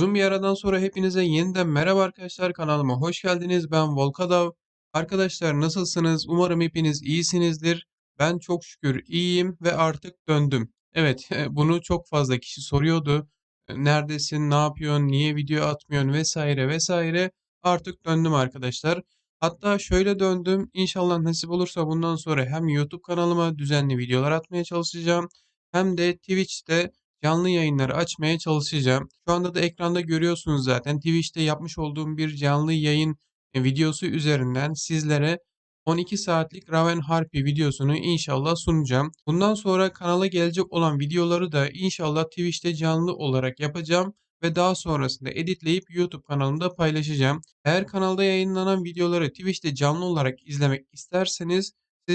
Uzun bir aradan sonra hepinize yeniden merhaba arkadaşlar kanalıma hoş geldiniz. Ben Volkadav. Arkadaşlar nasılsınız? Umarım hepiniz iyisinizdir. Ben çok şükür iyiyim ve artık döndüm. Evet, bunu çok fazla kişi soruyordu. Neredesin, ne yapıyorsun, niye video atmıyorsun vesaire vesaire. Artık döndüm arkadaşlar. Hatta şöyle döndüm. İnşallah nasip olursa bundan sonra hem YouTube kanalıma düzenli videolar atmaya çalışacağım. Hem de Twitch'te canlı yayınları açmaya çalışacağım. Şu anda da ekranda görüyorsunuz zaten. Twitch'te yapmış olduğum bir canlı yayın e, videosu üzerinden sizlere 12 saatlik Raven Harpy videosunu inşallah sunacağım. Bundan sonra kanala gelecek olan videoları da inşallah Twitch'te canlı olarak yapacağım ve daha sonrasında editleyip YouTube kanalımda paylaşacağım. Eğer kanalda yayınlanan videoları Twitch'te canlı olarak izlemek isterseniz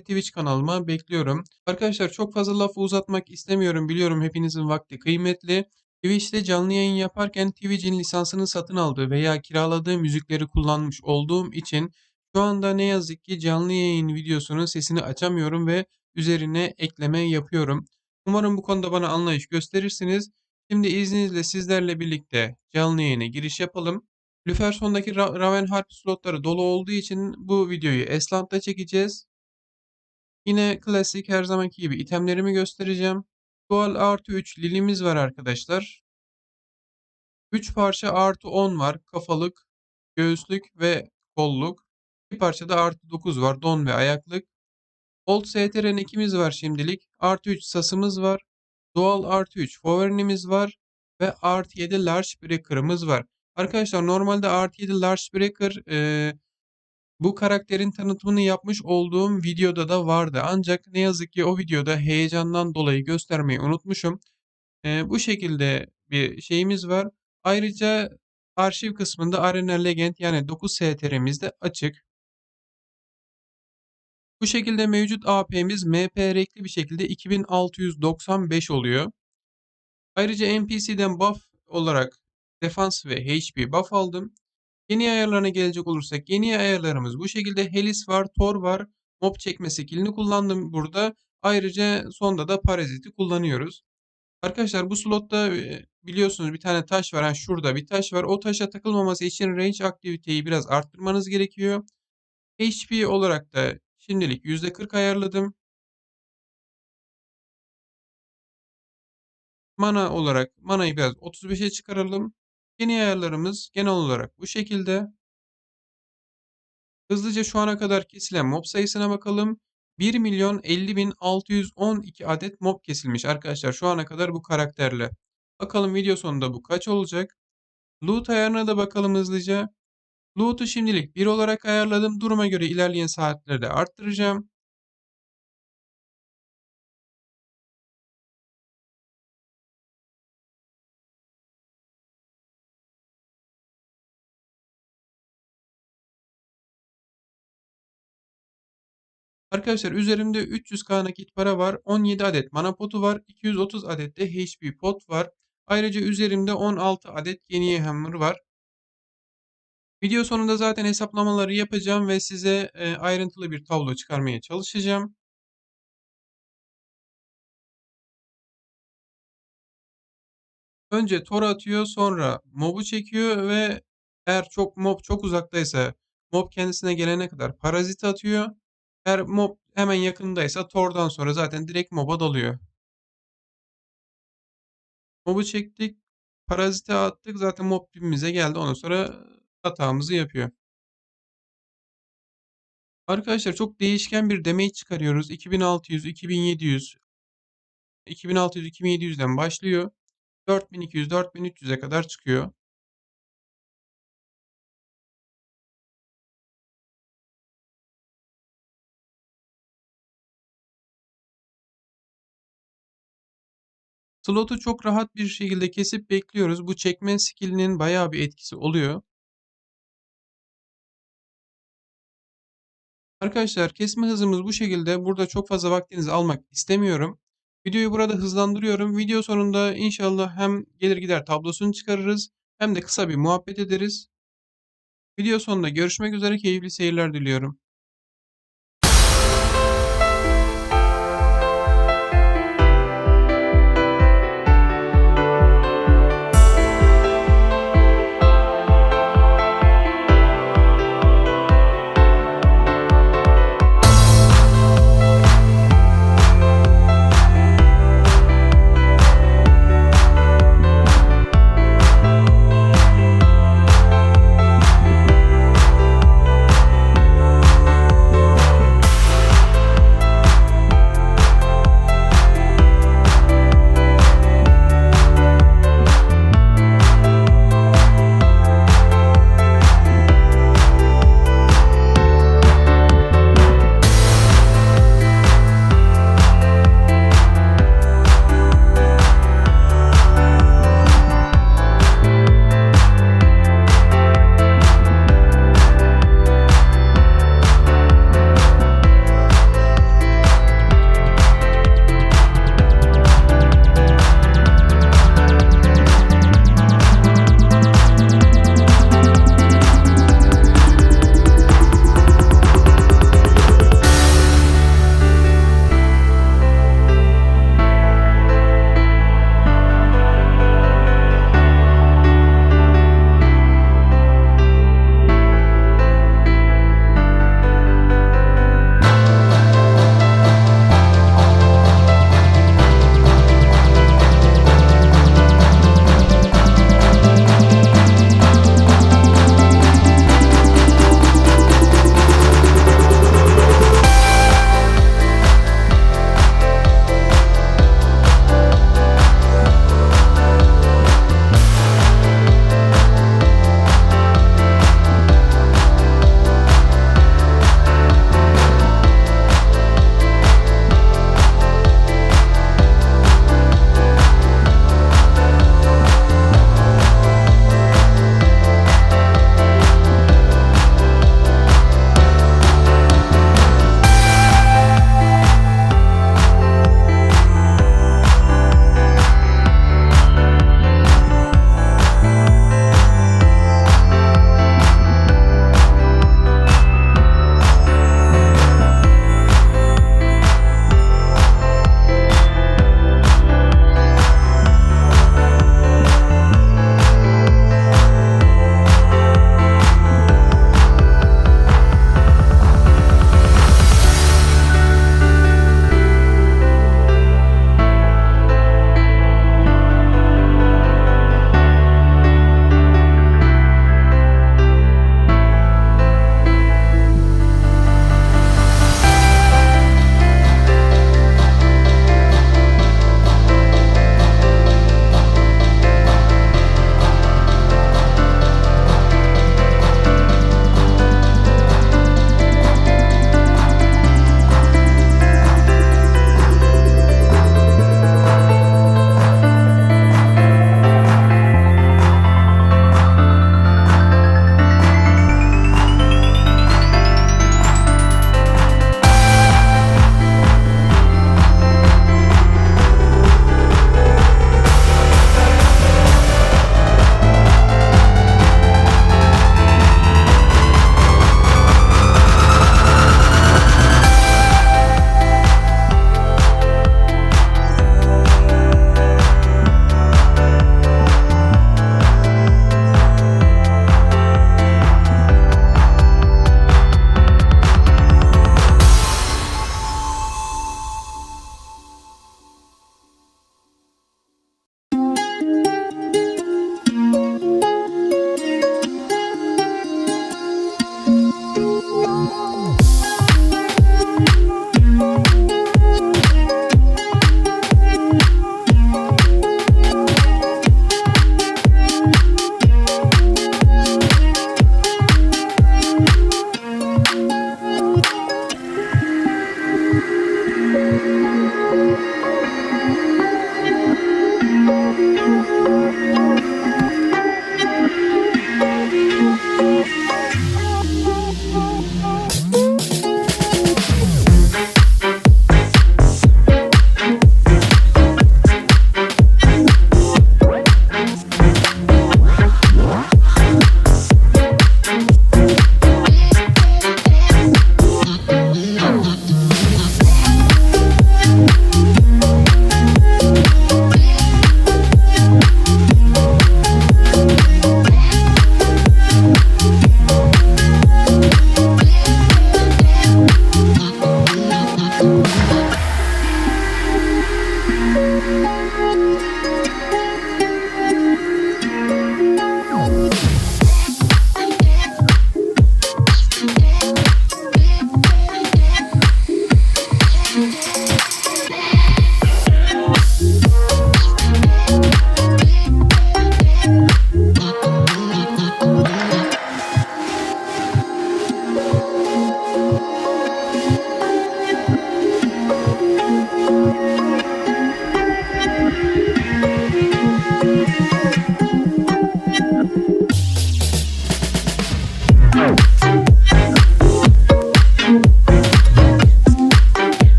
Twitch kanalıma bekliyorum. Arkadaşlar çok fazla lafı uzatmak istemiyorum. Biliyorum hepinizin vakti kıymetli. Twitch'te canlı yayın yaparken Twitch'in lisansını satın aldığı veya kiraladığı müzikleri kullanmış olduğum için şu anda ne yazık ki canlı yayın videosunun sesini açamıyorum ve üzerine ekleme yapıyorum. Umarım bu konuda bana anlayış gösterirsiniz. Şimdi izninizle sizlerle birlikte canlı yayına giriş yapalım. Lüferson'daki Ra Raven Harp slotları dolu olduğu için bu videoyu Esland'da çekeceğiz. Yine klasik her zamanki gibi itemlerimi göstereceğim. Dual artı 3 lilimiz var arkadaşlar. 3 parça artı 10 var. Kafalık, göğüslük ve kolluk. Bir parça da artı 9 var. Don ve ayaklık. Old STR'nin ikimiz var şimdilik. Artı 3 sasımız var. Doğal artı 3 Fovern'imiz var. Ve artı 7 Large Breaker'ımız var. Arkadaşlar normalde artı 7 Large Breaker e, bu karakterin tanıtımını yapmış olduğum videoda da vardı. Ancak ne yazık ki o videoda heyecandan dolayı göstermeyi unutmuşum. E, bu şekilde bir şeyimiz var. Ayrıca arşiv kısmında Arena Legend yani 9 STR'miz de açık. Bu şekilde mevcut AP'miz MP renkli bir şekilde 2695 oluyor. Ayrıca NPC'den buff olarak defans ve HP buff aldım. Yeni ayarlarına gelecek olursak yeni ayarlarımız bu şekilde. Helis var, Tor var. Mob çekme skillini kullandım burada. Ayrıca sonda da paraziti kullanıyoruz. Arkadaşlar bu slotta biliyorsunuz bir tane taş var. Yani şurada bir taş var. O taşa takılmaması için range aktiviteyi biraz arttırmanız gerekiyor. HP olarak da şimdilik %40 ayarladım. Mana olarak manayı biraz 35'e çıkaralım. Yeni ayarlarımız genel olarak bu şekilde. Hızlıca şu ana kadar kesilen mob sayısına bakalım. 1 milyon 50 bin 612 adet mob kesilmiş arkadaşlar şu ana kadar bu karakterle. Bakalım video sonunda bu kaç olacak. Loot ayarına da bakalım hızlıca. Loot'u şimdilik 1 olarak ayarladım. Duruma göre ilerleyen saatlerde arttıracağım. Arkadaşlar üzerimde 300k nakit para var. 17 adet mana potu var. 230 adet de HP pot var. Ayrıca üzerimde 16 adet yeni hammer var. Video sonunda zaten hesaplamaları yapacağım ve size e, ayrıntılı bir tablo çıkarmaya çalışacağım. Önce tor atıyor sonra mob'u çekiyor ve eğer çok mob çok uzaktaysa mob kendisine gelene kadar parazit atıyor. Eğer mob hemen yakındaysa tordan sonra zaten direkt mob'a dalıyor. Mob'u çektik. Parazite attık. Zaten mob dibimize geldi. Ondan sonra hatamızı yapıyor. Arkadaşlar çok değişken bir damage çıkarıyoruz. 2600, 2700, 2600, 2700'den başlıyor. 4200, 4300'e kadar çıkıyor. Slot'u çok rahat bir şekilde kesip bekliyoruz. Bu çekme skill'inin bayağı bir etkisi oluyor. Arkadaşlar kesme hızımız bu şekilde. Burada çok fazla vaktinizi almak istemiyorum. Videoyu burada hızlandırıyorum. Video sonunda inşallah hem gelir gider tablosunu çıkarırız hem de kısa bir muhabbet ederiz. Video sonunda görüşmek üzere keyifli seyirler diliyorum.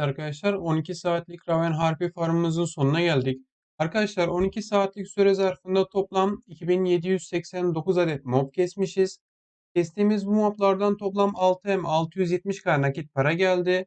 Arkadaşlar 12 saatlik Raven Harpi farmımızın sonuna geldik. Arkadaşlar 12 saatlik süre zarfında toplam 2789 adet mob kesmişiz. Kestiğimiz bu moblardan toplam 6M 670k nakit para geldi.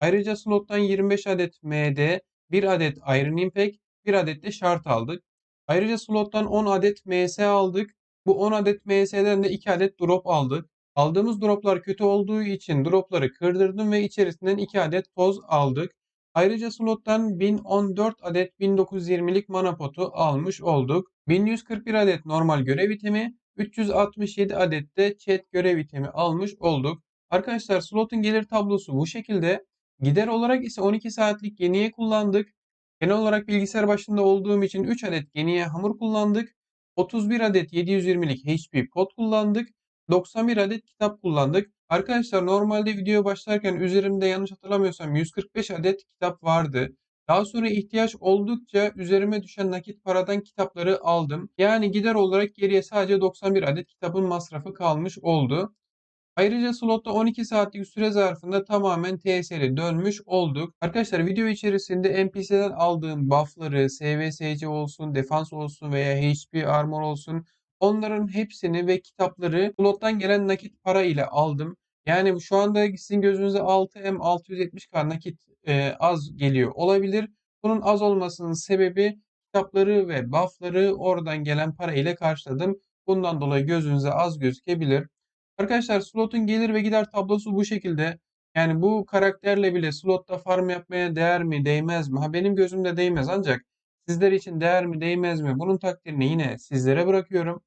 Ayrıca slottan 25 adet MD, 1 adet Iron Impact, 1 adet de şart aldık. Ayrıca slottan 10 adet MS aldık. Bu 10 adet MS'den de 2 adet drop aldık. Aldığımız droplar kötü olduğu için dropları kırdırdım ve içerisinden 2 adet toz aldık. Ayrıca slottan 1014 adet 1920'lik mana potu almış olduk. 1141 adet normal görev itemi, 367 adet de chat görev itemi almış olduk. Arkadaşlar slotun gelir tablosu bu şekilde. Gider olarak ise 12 saatlik geniye kullandık. Genel olarak bilgisayar başında olduğum için 3 adet geniye hamur kullandık. 31 adet 720'lik HP pot kullandık. 91 adet kitap kullandık. Arkadaşlar normalde videoya başlarken üzerimde yanlış hatırlamıyorsam 145 adet kitap vardı. Daha sonra ihtiyaç oldukça üzerime düşen nakit paradan kitapları aldım. Yani gider olarak geriye sadece 91 adet kitabın masrafı kalmış oldu. Ayrıca slotta 12 saatlik süre zarfında tamamen TSL'e dönmüş olduk. Arkadaşlar video içerisinde NPC'den aldığım buff'ları, SVSC olsun, defans olsun veya HP armor olsun onların hepsini ve kitapları slottan gelen nakit para ile aldım. Yani şu anda sizin gözünüze 6M 670K nakit e, az geliyor olabilir. Bunun az olmasının sebebi kitapları ve buff'ları oradan gelen para ile karşıladım. Bundan dolayı gözünüze az gözükebilir. Arkadaşlar slotun gelir ve gider tablosu bu şekilde. Yani bu karakterle bile slotta farm yapmaya değer mi, değmez mi? Ha benim gözümde değmez ancak sizler için değer mi, değmez mi? Bunun takdirini yine sizlere bırakıyorum.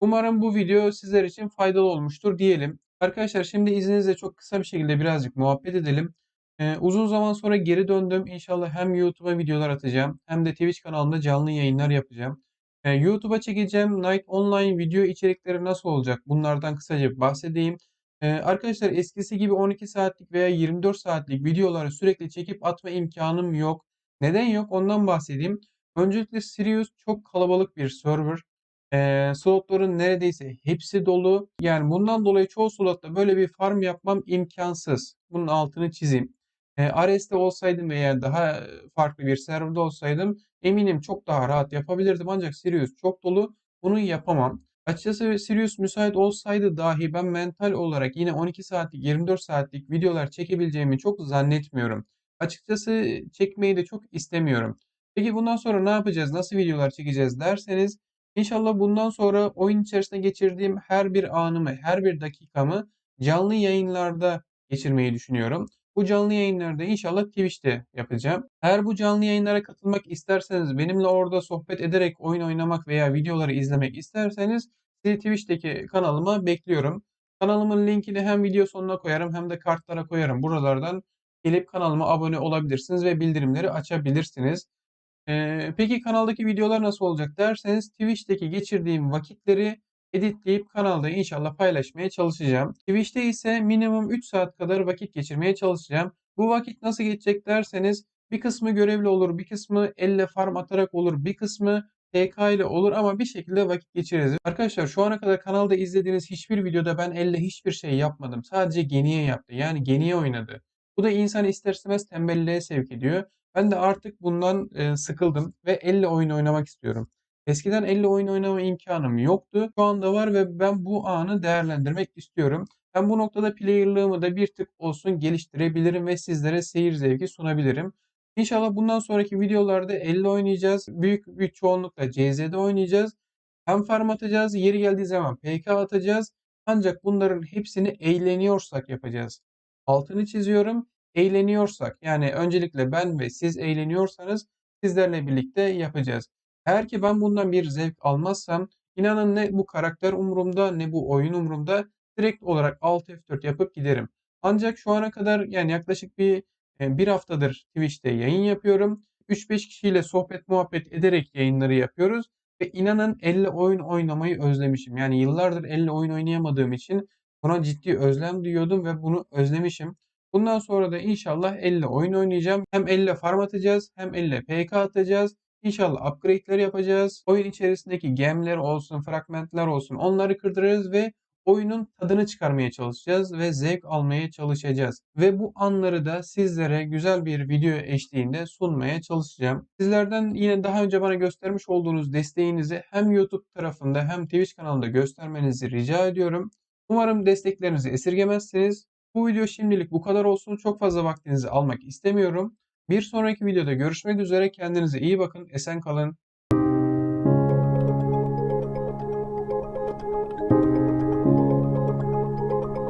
Umarım bu video sizler için faydalı olmuştur diyelim. Arkadaşlar şimdi izninizle çok kısa bir şekilde birazcık muhabbet edelim. Ee, uzun zaman sonra geri döndüm. İnşallah hem YouTube'a videolar atacağım hem de Twitch kanalında canlı yayınlar yapacağım. Ee, YouTube'a çekeceğim Night Online video içerikleri nasıl olacak? Bunlardan kısaca bahsedeyim. Ee, arkadaşlar eskisi gibi 12 saatlik veya 24 saatlik videoları sürekli çekip atma imkanım yok. Neden yok? Ondan bahsedeyim. Öncelikle Sirius çok kalabalık bir server. Ee, slotların neredeyse hepsi dolu. Yani bundan dolayı çoğu slotta böyle bir farm yapmam imkansız. Bunun altını çizeyim. Ee, Ares'te olsaydım veya daha farklı bir serverda olsaydım eminim çok daha rahat yapabilirdim. Ancak Sirius çok dolu. Bunu yapamam. Açıkçası Sirius müsait olsaydı dahi ben mental olarak yine 12 saatlik 24 saatlik videolar çekebileceğimi çok zannetmiyorum. Açıkçası çekmeyi de çok istemiyorum. Peki bundan sonra ne yapacağız? Nasıl videolar çekeceğiz derseniz İnşallah bundan sonra oyun içerisinde geçirdiğim her bir anımı, her bir dakikamı canlı yayınlarda geçirmeyi düşünüyorum. Bu canlı yayınlarda inşallah Twitch'te yapacağım. Eğer bu canlı yayınlara katılmak isterseniz, benimle orada sohbet ederek oyun oynamak veya videoları izlemek isterseniz sizi Twitch'teki kanalıma bekliyorum. Kanalımın linkini hem video sonuna koyarım hem de kartlara koyarım. Buralardan gelip kanalıma abone olabilirsiniz ve bildirimleri açabilirsiniz. Ee, peki kanaldaki videolar nasıl olacak derseniz Twitch'teki geçirdiğim vakitleri editleyip kanalda inşallah paylaşmaya çalışacağım. Twitch'te ise minimum 3 saat kadar vakit geçirmeye çalışacağım. Bu vakit nasıl geçecek derseniz bir kısmı görevli olur, bir kısmı elle farm atarak olur, bir kısmı TK ile olur ama bir şekilde vakit geçiririz. Arkadaşlar şu ana kadar kanalda izlediğiniz hiçbir videoda ben elle hiçbir şey yapmadım. Sadece geniye yaptı. Yani geniye oynadı. Bu da insan ister istemez tembelliğe sevk ediyor. Ben de artık bundan e, sıkıldım ve elle oyun oynamak istiyorum. Eskiden elle oyun oynama imkanım yoktu. Şu anda var ve ben bu anı değerlendirmek istiyorum. Ben bu noktada player'lığımı da bir tık olsun geliştirebilirim ve sizlere seyir zevki sunabilirim. İnşallah bundan sonraki videolarda elle oynayacağız. Büyük bir çoğunlukla CZ'de oynayacağız. Hem farm atacağız, yeri geldiği zaman PK atacağız. Ancak bunların hepsini eğleniyorsak yapacağız. Altını çiziyorum eğleniyorsak yani öncelikle ben ve siz eğleniyorsanız sizlerle birlikte yapacağız. Eğer ki ben bundan bir zevk almazsam inanın ne bu karakter umurumda ne bu oyun umurumda direkt olarak Alt F4 yapıp giderim. Ancak şu ana kadar yani yaklaşık bir e, bir haftadır Twitch'te yayın yapıyorum. 3-5 kişiyle sohbet muhabbet ederek yayınları yapıyoruz. Ve inanın elle oyun oynamayı özlemişim. Yani yıllardır elle oyun oynayamadığım için buna ciddi özlem duyuyordum ve bunu özlemişim. Bundan sonra da inşallah elle oyun oynayacağım. Hem elle farm atacağız hem elle PK atacağız. İnşallah upgrade'ler yapacağız. Oyun içerisindeki gemler olsun, fragmentler olsun onları kırdırırız ve oyunun tadını çıkarmaya çalışacağız ve zevk almaya çalışacağız. Ve bu anları da sizlere güzel bir video eşliğinde sunmaya çalışacağım. Sizlerden yine daha önce bana göstermiş olduğunuz desteğinizi hem YouTube tarafında hem Twitch kanalında göstermenizi rica ediyorum. Umarım desteklerinizi esirgemezsiniz. Bu video şimdilik bu kadar olsun. Çok fazla vaktinizi almak istemiyorum. Bir sonraki videoda görüşmek üzere. Kendinize iyi bakın. Esen kalın.